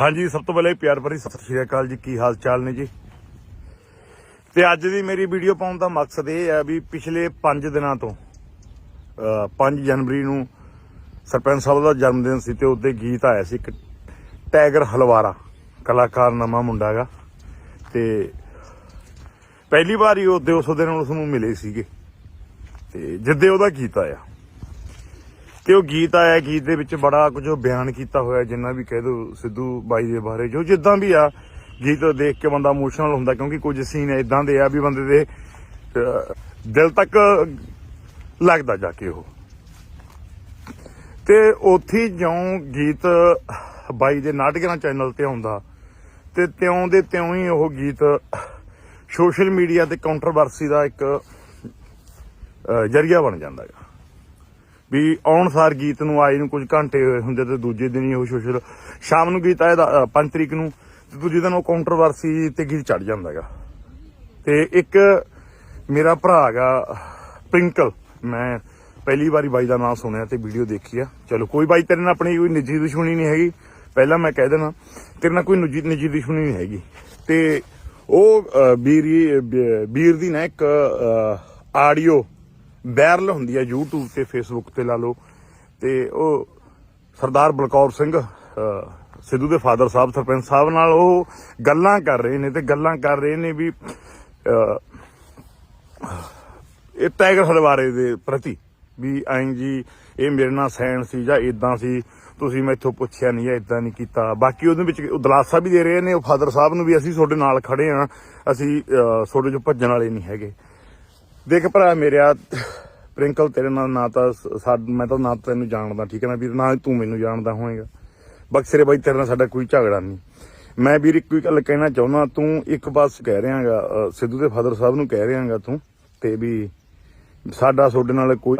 ਹਾਂਜੀ ਸਭ ਤੋਂ ਪਹਿਲਾਂ ਪਿਆਰ ਭਰੀ ਸਤਿ ਸ਼੍ਰੀ ਅਕਾਲ ਜੀ। ਕੀ ਹਾਲ ਚਾਲ ਨੇ ਜੀ? ਤੇ ਅੱਜ ਦੀ ਮੇਰੀ ਵੀਡੀਓ ਪਾਉਣ ਦਾ ਮਕਸਦ ਇਹ ਹੈ ਵੀ ਪਿਛਲੇ 5 ਦਿਨਾਂ ਤੋਂ ਅ, 5 ਜਨਵਰੀ ਨੂੰ ਸਰਪੰਚ ਸਾਹਿਬ ਦਾ ਜਨਮ ਦਿਨ ਸੀ ਤੇ ਉਹਦੇ ਗੀਤ ਆਇਆ ਸੀ ਇੱਕ ਟੈਗਰ ਹਲਵਾਰਾ ਕਲਾਕਾਰ ਨਵਾਂ ਮੁੰਡਾ ਹੈਗਾ। ਤੇ ਪਹਿਲੀ ਵਾਰ ਹੀ ਉਹਦੇ ਉਸ ਦਿਨ ਉਸ ਨੂੰ ਮਿਲੇ ਸੀਗੇ। ਤੇ ਜਿੱਦੇ ਉਹਦਾ ਗੀਤ ਆਇਆ। ਤੇ ਉਹ ਗੀਤ ਆਇਆ, ਗੀਤ ਦੇ ਵਿੱਚ ਬੜਾ ਕੁਝ ਬਿਆਨ ਕੀਤਾ ਹੋਇਆ, ਜਿੰਨਾ ਵੀ ਕਹਿ ਦੋ ਸਿੱਧੂ ਬਾਈ ਦੇ ਬਾਰੇ, ਜੋ ਜਿੱਦਾਂ ਵੀ ਆ, ਗੀਤ ਦੇਖ ਕੇ ਬੰਦਾ ਇਮੋਸ਼ਨਲ ਹੁੰਦਾ, ਕਿਉਂਕਿ ਕੁਝ ਸੀਨ ਇਦਾਂ ਦੇ ਆ ਵੀ ਬੰਦੇ ਦੇ ਦਿਲ ਤੱਕ ਲੱਗਦਾ ਜਾ ਕੇ ਉਹ। ਤੇ ਉੱਥੇ ਜਿਉਂ ਗੀਤ ਬਾਈ ਦੇ ਨਾਟਕਾਂ ਚੈਨਲ ਤੇ ਆਉਂਦਾ, ਤੇ ਤਿਉਂ ਦੇ ਤਿਉਂ ਹੀ ਉਹ ਗੀਤ ਸੋਸ਼ਲ ਮੀਡੀਆ ਤੇ ਕੰਟਰੋਵਰਸੀ ਦਾ ਇੱਕ ਜਰੀਆ ਬਣ ਜਾਂਦਾ ਹੈ ਵੀ ਆਉਣ ਸਾਰ ਗੀਤ ਨੂੰ ਆਏ ਨੂੰ ਕੁਝ ਘੰਟੇ ਹੋਏ ਹੁੰਦੇ ਤੇ ਦੂਜੇ ਦਿਨ ਹੀ ਉਹ ਸੋਸ਼ਲ, ਸ਼ਾਮ ਨੂੰ ਗੀਤ ਆਇਆ 5 ਤਰੀਕ ਨੂੰ, ਤੇ ਦੂਜੇ ਦਿਨ ਉਹ ਕੰਟਰੋਵਰਸੀ ਤੇ ਗੀਤ ਚੜ ਜਾਂਦਾ ਹੈਗਾ। ਤੇ ਇੱਕ ਮੇਰਾ ਭਰਾ ਹੈਗਾ ਪ੍ਰਿੰਕਲ ਮੈਂ ਪਹਿਲੀ ਵਾਰੀ ਬਾਈ ਦਾ ਨਾਮ ਸੁਣਿਆ ਤੇ ਵੀਡੀਓ ਦੇਖੀ ਆ। ਚਲੋ, ਕੋਈ ਬਾਈ ਤੇਰੇ ਨਾਲ ਆਪਣੀ ਕੋਈ ਨਿੱਜੀ ਦੁਸ਼ਮਣੀ ਨਹੀਂ ਹੈਗੀ, ਪਹਿਲਾਂ ਮੈਂ ਕਹਿ ਦੇਣਾ ਤੇਰੇ ਨਾਲ ਕੋਈ ਨਿੱਜੀ ਨਿੱਜੀ ਦੁਸ਼ਮਣੀ ਨਹੀਂ ਹੈਗੀ। ਤੇ ਉਹ ਵੀਰ ਵੀਰ ਦੀ ਨਾ ਇੱਕ ਆਡੀਓ ਵਾਇਰਲ ਹੁੰਦੀ ਹੈ YouTube ਤੇ Facebook ਤੇ ਲਾ ਲਓ। ਤੇ ਉਹ ਸਰਦਾਰ ਬਲਕੌਰ ਸਿੰਘ ਸਿੱਧੂ ਦੇ ਫਾਦਰ ਸਾਹਿਬ, ਸਰਪੰਚ ਸਾਹਿਬ ਨਾਲ ਉਹ ਗੱਲਾਂ ਕਰ ਰਹੇ ਨੇ ਤੇ ਗੱਲਾਂ ਕਰ ਰਹੇ ਨੇ ਵੀ ਇਹ ਟਾਈਗਰ ਹਲਵਾਰੇ ਦੇ ਪ੍ਰਤੀ ਵੀ ਐਂ ਜੀ, ਇਹ ਮੇਰੇ ਨਾਲ ਸੈਣ ਸੀ ਜਾਂ ਇਦਾਂ ਸੀ, ਤੁਸੀਂ ਮੈਥੋਂ ਪੁੱਛਿਆ ਨਹੀਂ ਜਾਂ ਇਦਾਂ ਨਹੀਂ ਕੀਤਾ। ਬਾਕੀ ਉਹਦੇ ਵਿੱਚ ਉਦਲਾਸਾ ਵੀ ਦੇ ਰਹੇ ਨੇ, ਉਹ ਫਾਦਰ ਸਾਹਿਬ ਨੂੰ ਵੀ ਅਸੀਂ ਤੁਹਾਡੇ ਨਾਲ ਖੜੇ ਆ, ਅਸੀਂ ਤੁਹਾਡੇ ਚੋਂ ਭੱਜਣ ਵਾਲੇ ਨਹੀਂ ਹੈਗੇ। ਦੇਖ ਭਰਾ ਮੇਰਿਆ ਪ੍ਰਿੰਕਲ ਤੇਰੇ ਨਾਲ ਨਾ ਤਾਂ ਸ- ਸਾਡ ਮੈਂ ਤਾਂ ਨਾ ਤੈਨੂੰ ਜਾਣਦਾ, ਠੀਕ ਹੈ ਨਾ ਵੀਰ? ਨਾ ਤੂੰ ਮੈਨੂੰ ਜਾਣਦਾ ਹੋਏਗਾ। ਬਕਸਰੇ ਬਾਈ, ਤੇਰੇ ਨਾਲ ਸਾਡਾ ਕੋਈ ਝਗੜਾ ਨਹੀਂ। ਮੈਂ ਵੀਰ ਇੱਕੋ ਹੀ ਗੱਲ ਕਹਿਣਾ ਚਾਹੁੰਦਾ, ਤੂੰ ਇੱਕ ਬਸ ਕਹਿ ਰਿਹਾਗਾ ਸਿੱਧੂ ਦੇ ਫਾਦਰ ਸਾਹਿਬ ਨੂੰ ਕਹਿ ਰਿਹਾਗਾ ਤੂੰ, ਤੇ ਵੀ ਸਾਡਾ ਤੁਹਾਡੇ ਨਾਲ ਕੋਈ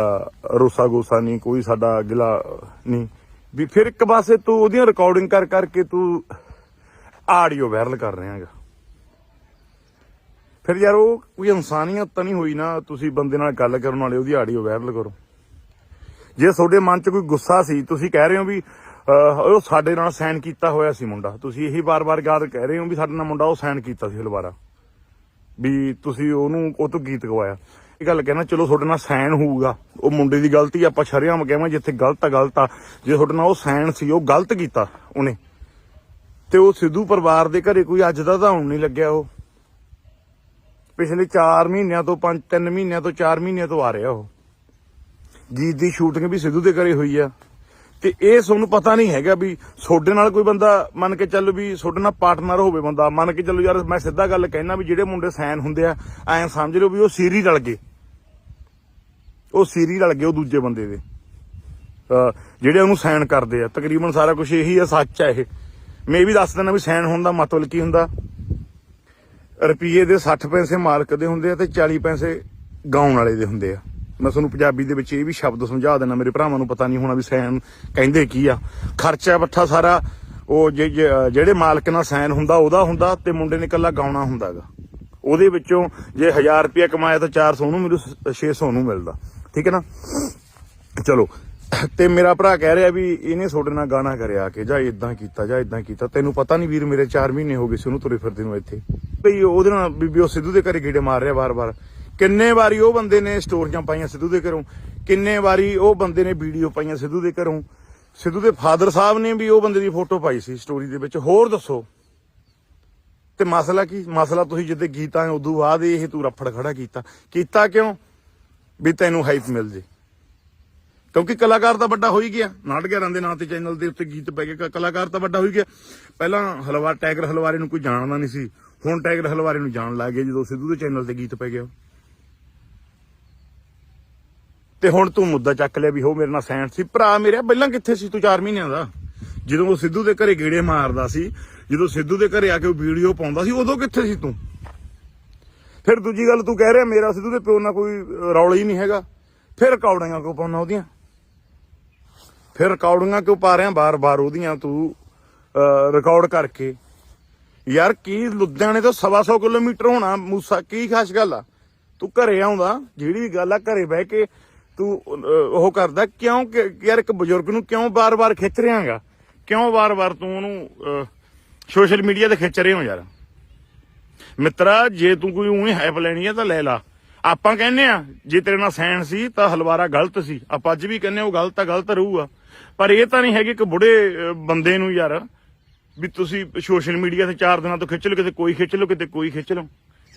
ਰੋਸਾ ਗੋਸਾ ਨਹੀਂ, ਕੋਈ ਸਾਡਾ ਗਿਲਾ ਨਹੀਂ। ਵੀ ਫਿਰ ਇੱਕ ਪਾਸੇ ਤੂੰ ਉਹਦੀਆਂ ਰਿਕਾਰਡਿੰਗ ਕਰ, ਕਰਕੇ ਤੂੰ ਆਡੀਓ ਵਾਇਰਲ ਕਰ ਰਿਹਾਗਾ। ਫਿਰ ਯਾਰ ਉਹ ਕੋਈ ਇਨਸਾਨੀਅਤ ਤਾਂ ਨਹੀਂ ਹੋਈ ਨਾ, ਤੁਸੀਂ ਬੰਦੇ ਨਾਲ ਗੱਲ ਕਰਨ ਵਾਲੇ, ਉਹਦੀ ਆਡੀਓ ਵਾਇਰਲ ਕਰੋ। ਜੇ ਤੁਹਾਡੇ ਮਨ 'ਚ ਕੋਈ ਗੁੱਸਾ ਸੀ, ਤੁਸੀਂ ਕਹਿ ਰਹੇ ਹੋ ਵੀ ਉਹ ਸਾਡੇ ਨਾਲ ਸਾਈਨ ਕੀਤਾ ਹੋਇਆ ਸੀ ਮੁੰਡਾ। ਤੁਸੀਂ ਇਹੀ ਵਾਰ-ਵਾਰ ਗੱਲ ਕਹਿ ਰਹੇ ਹੋ ਵੀ ਸਾਡੇ ਨਾਲ ਮੁੰਡਾ ਉਹ ਸਾਈਨ ਕੀਤਾ ਸੀ ਹਲਵਾਰਾ ਵੀ ਤੁਸੀਂ ਉਹਨੂੰ ਉਹ ਤੋਂ ਗੀਤ ਗਵਾਇਆ। ਇਹ ਗੱਲ ਕਹਿਣਾ, ਚਲੋ ਤੁਹਾਡੇ ਨਾਲ ਸਾਈਨ ਹੋਊਗਾ। ਉਹ ਮੁੰਡੇ ਦੀ ਗਲਤੀ ਆਪਾਂ ਸ਼ਰਿਆਮ ਕਹਾਂਗੇ ਜਿੱਥੇ ਗਲਤ ਆ ਗਲਤ ਆ। ਜੇ ਤੁਹਾਡੇ ਨਾਲ ਉਹ ਸਾਈਨ ਸੀ, ਉਹ ਗਲਤ ਕੀਤਾ ਉਹਨੇ। ਤੇ ਉਹ ਸਿੱਧੂ ਪਰਿਵਾਰ ਦੇ ਘਰੇ ਕੋਈ ਅੱਜ ਦਾ ਤਾਂ ਹੁਣ ਨਹੀਂ ਲੱਗਿਆ ਉਹ। ਪਿਛਲੇ 4 ਮਹੀਨਿਆਂ ਤੋਂ 5 3 ਮਹੀਨਿਆਂ ਤੋਂ 4 ਮਹੀਨਿਆਂ ਤੋਂ ਆ ਰਿਹਾ ਉਹ। ਗੀਤ ਦੀ ਸ਼ੂਟਿੰਗ ਵੀ ਸਿੱਧੂ ਦੇ ਘਰੇ ਹੋਈ ਆ। ਤੇ ਇਹ ਤੁਹਾਨੂੰ ਪਤਾ ਨਹੀਂ ਹੈਗਾ ਵੀ ਤੁਹਾਡੇ ਨਾਲ ਕੋਈ ਬੰਦਾ ਮੰਨ ਕੇ ਚੱਲੋ ਵੀ ਤੁਹਾਡੇ ਨਾਲ ਪਾਰਟਨਰ ਹੋਵੇ ਬੰਦਾ। ਮੰਨ ਕੇ ਚੱਲੋ ਯਾਰ ਮੈਂ ਸਿੱਧਾ ਗੱਲ ਕਹਿਣਾ ਵੀ ਜਿਹੜੇ ਮੁੰਡੇ ਸਾਈਨ ਹੁੰਦੇ ਆ, ਐਂ ਸਮਝ ਲਓ ਵੀ ਉਹ ਸੀਰੀ ਰਲ ਗਏ। ਉਹ ਸੀਰੀ ਰਲ ਗਏ ਉਹ ਦੂਜੇ ਬੰਦੇ ਦੇ। ਜਿਹੜੇ ਉਹਨੂੰ ਸਾਈਨ ਕਰਦੇ ਆ। ਤਕਰੀਬਨ ਸਾਰਾ ਕੁਝ ਇਹੀ ਆ, ਸੱਚ ਆ ਇਹ। ਮੈਂ ਇਹ ਵੀ ਦੱਸ ਦਿੰਦਾ ਵੀ ਸਾਈਨ ਹੋਣ ਦਾ ਮਤਲਬ ਕੀ ਹੁੰਦਾ? ਰੁਪਏ ਦੇ 60 ਪੈਸੇ ਮਾਲਕ ਦੇ ਹੁੰਦੇ ਆ ਤੇ 40 ਪੈਸੇ ਗਾਉਣ ਵਾਲੇ ਦੇ ਹੁੰਦੇ ਆ। ਮੈਂ ਤੁਹਾਨੂੰ ਪੰਜਾਬੀ ਦੇ ਵਿੱਚ ਇਹ ਵੀ ਸ਼ਬਦ ਸਮਝਾ ਦੇਣਾ ਮੇਰੇ ਭਰਾਵਾਂ ਨੂੰ ਪਤਾ ਨਹੀਂ ਹੋਣਾ ਵੀ ਸੈਨ ਕਹਿੰਦੇ ਕੀ ਆ। ਖਰਚਾ ਬੱਠਾ ਸਾਰਾ ਉਹ ਜੇ- ਜਿਹੜੇ ਮਾਲਕ ਨਾਲ ਸੈਨ ਹੁੰਦਾ, ਉਹਦਾ ਹੁੰਦਾ ਤੇ ਮੁੰਡੇ ਨੇ ਇਕੱਲਾ ਗਾਉਣਾ ਹੁੰਦਾਗਾ। ਉਹਦੇ ਵਿੱਚੋਂ ਜੇ 1000 ਰੁਪਏ ਕਮਾਇਆ ਤਾਂ 400 ਉਹਨੂੰ ਮੈਨੂੰ 600 ਨੂੰ ਮਿਲਦਾ। ਠੀਕ ਹੈ ਨਾ? ਚਲੋ, ਤੇ ਮੇਰਾ ਭਰਾ ਕਹਿ ਰਿਹਾ ਵੀ ਇਹਨੇ ਤੁਹਾਡੇ ਨਾਲ ਗਾਣਾ ਕਰਿਆ ਕਿ ਜਾਂ ਇਦਾਂ ਕੀਤਾ ਜਾਂ ਇਦਾਂ ਕੀਤਾ। ਤੈਨੂੰ ਪਤਾ ਨਹੀਂ ਵੀਰ, ਮੇਰੇ 4 ਮਹੀਨੇ ਹੋ ਗਏ ਸੀ ਉਹਨੂੰ ਤੁਰੇ ਫਿਰਦੇ ਨੂੰ ਇੱਥੇ। ਭਈ ਉਹਦੇ ਨਾਲ ਬੀਬੀ ਉਹ ਸਿੱਧੂ ਦੇ ਘਰੇ ਗੇੜੇ ਮਾਰ ਰਿਹਾ ਵਾਰ-ਵਾਰ। ਕਿੰਨੇ ਵਾਰੀ ਉਹ ਬੰਦੇ ਨੇ ਸਟੋਰੀਆਂ ਪਾਈਆਂ ਸਿੱਧੂ ਦੇ ਘਰੋਂ, ਕਿੰਨੇ ਵਾਰੀ ਉਹ ਬੰਦੇ ਨੇ ਵੀਡੀਓ ਪਾਈਆਂ ਸਿੱਧੂ ਦੇ ਘਰੋਂ। ਸਿੱਧੂ ਦੇ ਫਾਦਰ ਸਾਹਿਬ ਨੇ ਵੀ ਉਹ ਬੰਦੇ ਦੀ ਫੋਟੋ ਪਾਈ ਸੀ ਸਟੋਰੀ ਦੇ ਵਿੱਚ। ਹੋਰ ਦੱਸੋ। ਤੇ ਮਸਲਾ ਕੀ? ਮਸਲਾ ਤੁਸੀਂ ਜਿੱਦੇ ਗੀਤਾਂ ਉਦੋਂ ਬਾਅਦ ਇਹ ਤੂੰ ਰਫੜ ਖੜਾ ਕੀਤਾ। ਕੀਤਾ ਕਿਉਂ? ਵੀ ਤੈਨੂੰ ਹਾਈਪ ਮਿਲ ਜੇ। ਕਿਉਂਕਿ ਕਲਾਕਾਰ ਤਾਂ ਵੱਡਾ ਹੋ ਹੀ ਗਿਆ ਨਾਟਕਾਂ ਦੇ ਨਾਂ ਤੇ ਚੈਨਲ ਦੇ ਉੱਤੇ ਗੀਤ ਪੈ ਗਏ। ਕਲਾਕਾਰ ਤਾਂ ਵੱਡਾ ਹੋ ਹੀ ਗਿਆ। ਪਹਿਲਾਂ ਹਲਵਾ ਟੈਗਰ ਹਲਵਾਰੇ ਨੂੰ ਕੋਈ ਜਾਣਦਾ ਨਹੀਂ ਸੀ। ਹੁਣ ਟੈਗਰ ਹਲਵਾਰੇ ਨੂੰ ਜਾਣ ਲੱਗ ਗਏ ਜਦੋਂ ਸਿੱਧੂ ਦੇ ਚੈਨਲ ਤੇ ਗੀਤ ਪੈ ਗਿਆ ਤੇ ਹੁਣ ਤੂੰ ਮੁੱਦਾ ਚੱਕ ਲਿਆ ਵੀ ਹੋ ਮੇਰੇ ਨਾਲ ਸੈਂਟ ਸੀ। ਭਰਾ ਮੇਰਾ ਪਹਿਲਾਂ ਕਿੱਥੇ ਸੀ ਤੂੰ 4 ਮਹੀਨਿਆਂ ਦਾ? ਜਦੋਂ ਉਹ ਸਿੱਧੂ ਦੇ ਘਰੇ ਗੇੜੇ ਮਾਰਦਾ ਸੀ, ਜਦੋਂ ਸਿੱਧੂ ਦੇ ਘਰੇ ਆ ਕੇ ਉਹ ਵੀਡੀਓ ਪਾਉਂਦਾ ਸੀ, ਉਦੋਂ ਕਿੱਥੇ ਸੀ ਤੂੰ? ਫਿਰ ਦੂਜੀ ਗੱਲ ਤੂੰ ਕਹਿ ਰਿਹਾ ਮੇਰਾ ਸਿੱਧੂ ਦੇ ਪਿਓ ਨਾਲ ਕੋਈ ਰੌਲਾ ਹੀ ਨਹੀਂ ਹੈਗਾ। ਫਿਰ ਰਿਕਾਰਡਿੰਗਾਂ ਕਿਉਂ ਪਾਉਣਾ ਉਹਦੀਆਂ? ਫਿਰ ਰਿਕਾਰਡਿੰਗਾਂ ਕਿਉਂ ਪਾ ਰਿਹਾ? ਬਾਰ-ਬਾਰ ਉਹਦੀਆਂ ਤੂੰ ਰਿਕਾਰਡ ਕਰਕੇ। ਯਾਰ ਕੀ ਲੁਧਿਆਣੇ ਤੋਂ ਸਵਾ ਸੌ ਕਿਲੋਮੀਟਰ ਹੋਣਾ, ਮੂਸਾ ਕੀ ਖਾਸ ਗੱਲ ਆ? ਤੂੰ ਘਰੇ ਆਉਂਦਾ, ਜਿਹੜੀ ਵੀ ਗੱਲ ਆ ਘਰੇ ਬਹਿ ਕੇ ਤੂੰ ਉਹ ਕਰਦਾ, ਕਿਉਂ ਯਾਰ ਇੱਕ ਬਜ਼ੁਰਗ ਨੂੰ ਕਿਉਂ ਬਾਰ-ਬਾਰ ਖਿੱਚ ਰਿਹਾਗਾ? ਕਿਉਂ ਬਾਰ-ਬਾਰ ਤੂੰ ਉਹਨੂੰ ਸੋਸ਼ਲ ਮੀਡੀਆ ਤੇ ਖਿੱਚ ਰਹੇ ਹੋ ਯਾਰ? ਮਿੱਤਰਾ, ਜੇ ਤੂੰ ਕੋਈ ਉਹੀ ਹੈਪ ਲੈਣੀ ਹੈ ਤਾਂ ਲੈ ਲਾ। ਆਪਾਂ ਕਹਿੰਦੇ ਆ, ਜੇ ਤੇਰੇ ਨਾਲ ਸੈਨ ਸੀ ਤਾਂ ਹਲਵਾਰਾ ਗਲਤ ਸੀ। ਆਪਾਂ ਅੱਜ ਵੀ ਕਹਿੰਦੇ ਉਹ ਗਲਤ ਆ ਗਲਤ ਰਹੂਗਾ। ਪਰ ਇਹ ਤਾਂ ਨਹੀਂ ਹੈਗੇ ਕਿ ਬੁੜੇ ਬੰਦੇ ਨੂੰ ਯਾਰ। ਵੀ ਤੁਸੀਂ ਸੋਸ਼ਲ ਮੀਡੀਆ ਤੇ ਚਾਰ ਦਿਨਾਂ ਤੋਂ ਖਿੱਚ ਲਓ, ਕਿਤੇ ਕੋਈ ਖਿੱਚ ਲਓ, ਕਿਤੇ ਕੋਈ ਖਿੱਚ ਲਓ।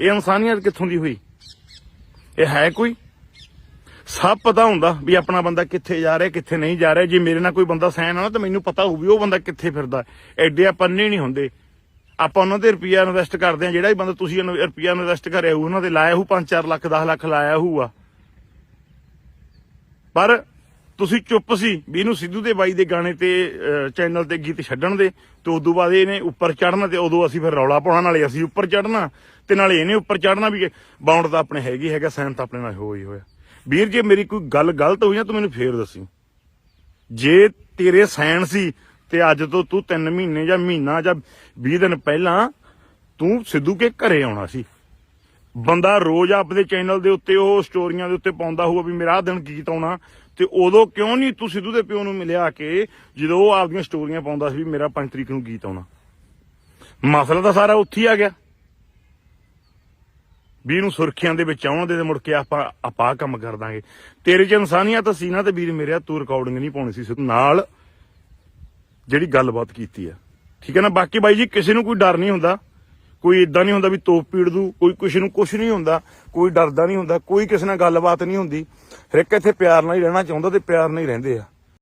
ਇਹ ਇਨਸਾਨੀਅਤ ਕਿੱਥੋਂ ਦੀ ਹੋਈ? ਇਹ ਹੈ ਕੋਈ? ਸਭ ਪਤਾ ਹੁੰਦਾ ਵੀ ਆਪਣਾ ਬੰਦਾ ਕਿੱਥੇ ਜਾ ਰਿਹਾ, ਕਿੱਥੇ ਨਹੀਂ ਜਾ ਰਿਹਾ। ਜੇ ਮੇਰੇ ਨਾਲ ਕੋਈ ਬੰਦਾ ਸੈਨ ਆ ਨਾ ਤਾਂ ਮੈਨੂੰ ਪਤਾ ਹੋਊ ਵੀ ਉਹ ਬੰਦਾ ਕਿੱਥੇ ਫਿਰਦਾ। ਐਡੇ ਪੰਨੇ ਨਹੀਂ ਹੁੰਦੇ। ਆਪਾਂ ਉਹਨਾਂ ਤੇ ਰੁਪਈਆ ਇਨਵੈਸਟ ਕਰਦੇ ਆ ਜਿਹੜਾ ਵੀ ਬੰਦਾ ਤੁਸੀਂ ਇਨ- ਰੁਪਈਆ ਇਨਵੈਸਟ ਕਰਿਆ ਹੋਊ, ਉਹਨਾਂ ਤੇ ਲਾਇਆ ਹੋਊ 5-4 ਲੱਖ 10 ਲੱਖ ਲਾਇਆ ਹੋਊਗਾ। ਪਰ ਤੁਸੀਂ ਚੁੱਪ ਸੀ ਵੀ ਇਹਨੂੰ ਸਿੱਧੂ ਦੇ ਬਾਈ ਦੇ ਗਾਣੇ ਤੇ ਚੈਨਲ ਤੇ ਗੀਤ ਛੱਡਣ ਦੇ, ਤੇ ਉਦੋਂ ਬਾਅਦ ਇਹਨੇ ਉੱਪਰ ਚੜਨਾ ਤੇ ਉਦੋਂ ਅਸੀਂ ਫਿਰ ਰੌਲਾ ਪਾਉਣਾ ਨਾਲੇ ਅਸੀਂ ਉੱਪਰ ਚੜਨਾ ਤੇ ਨਾਲੇ ਇਹਨੇ ਉੱਪਰ ਚੜਨਾ ਵੀ ਬਾਉਂਡ ਤਾਂ ਆਪਣੇ ਹੈਗੀ ਹੈਗਾ ਸਹਿਮਤ ਆਪਣੇ ਨਾਲ ਹੋਈ ਹੋਇਆ। ਵੀਰ, ਜੇ ਮੇਰੀ ਕੋਈ ਗੱਲ ਗਲਤ ਹੋਈ ਨਾ ਤੂੰ ਮੈਨੂੰ ਫੇਰ ਦੱਸੀ। ਜੇ ਤੇਰੇ ਸੈਨ ਸੀ, ਤੇ ਅੱਜ ਤੋਂ ਤੂੰ 3 ਮਹੀਨੇ ਜਾਂ ਮਹੀਨਾ ਜਾਂ 20 ਦਿਨ ਪਹਿਲਾਂ ਤੂੰ ਸਿੱਧੂ ਕੇ ਘਰੇ ਆਉਣਾ ਸੀ। ਬੰਦਾ ਰੋਜ਼ ਆਪਣੇ ਚੈਨਲ ਦੇ ਉੱਤੇ ਉਹ ਸਟੋਰੀਆਂ ਦੇ ਉੱਤੇ ਪਾਉਂਦਾ ਹੋਊਗਾ ਵੀ ਮੇਰਾ ਆਹ ਦਿਨ ਗੀਤ ਆਉਣਾ ਤੇ ਉਦੋਂ ਕਿਉਂ ਨਹੀਂ ਤੂੰ ਸਿੱਧੂ ਦੇ ਪਿਓ ਨੂੰ ਮਿਲਿਆ ਕੇ ਜਦੋਂ ਉਹ ਆਪਦੀਆਂ ਸਟੋਰੀਆਂ ਪਾਉਂਦਾ ਸੀ ਵੀ ਮੇਰਾ 5 ਤਰੀਕ ਨੂੰ ਗੀਤ ਆਉਣਾ? ਮਸਲਾ ਤਾਂ ਸਾਰਾ ਉੱਥੇ ਆ ਗਿਆ। ਵੀਰ ਨੂੰ ਸੁਰਖੀਆਂ ਦੇ ਵਿੱਚ ਆਉਣ ਦੇ ਤੇ ਮੁੜ ਕੇ ਆਪਾਂ ਆਪਾਂ ਆਹ ਕੰਮ ਕਰ ਦਾਂਗੇ। ਤੇਰੇ ਚ ਇਨਸਾਨੀਅਤ ਸੀ ਨਾ ਤੇ ਵੀਰ ਮੇਰੇ ਤੂੰ ਰਿਕਾਰਡਿੰਗ ਨਹੀਂ ਪਾਉਣੀ ਸੀ, ਸਿੱਧੂ ਨਾਲ ਜਿਹੜੀ ਗੱਲਬਾਤ ਕੀਤੀ ਆ। ਠੀਕ ਹੈ ਨਾ? ਬਾਕੀ ਬਾਈ ਜੀ, ਕਿਸੇ ਨੂੰ ਕੋਈ ਡਰ ਨਹੀਂ ਹੁੰਦਾ। ਕੋਈ ਇਦਾਂ ਨਹੀਂ ਹੁੰਦਾ ਵੀ ਤੋਪ ਪੀੜ ਦੂ, ਕੋਈ ਕਿਸੇ ਨੂੰ ਕੁਛ ਨਹੀਂ ਹੁੰਦਾ, ਕੋਈ ਡਰਦਾ ਨਹੀਂ ਹੁੰਦਾ, ਕੋਈ ਕਿਸੇ ਨਾਲ ਗੱਲਬਾਤ ਨਹੀਂ ਹੁੰਦੀ। ਹਰ ਇੱਕ ਇੱਥੇ ਪਿਆਰ ਨਾਲ ਹੀ ਰਹਿਣਾ ਚਾਹੁੰਦਾ ਤੇ ਪਿਆਰ ਨਾਲ ਹੀ ਰਹਿੰਦੇ ਆ।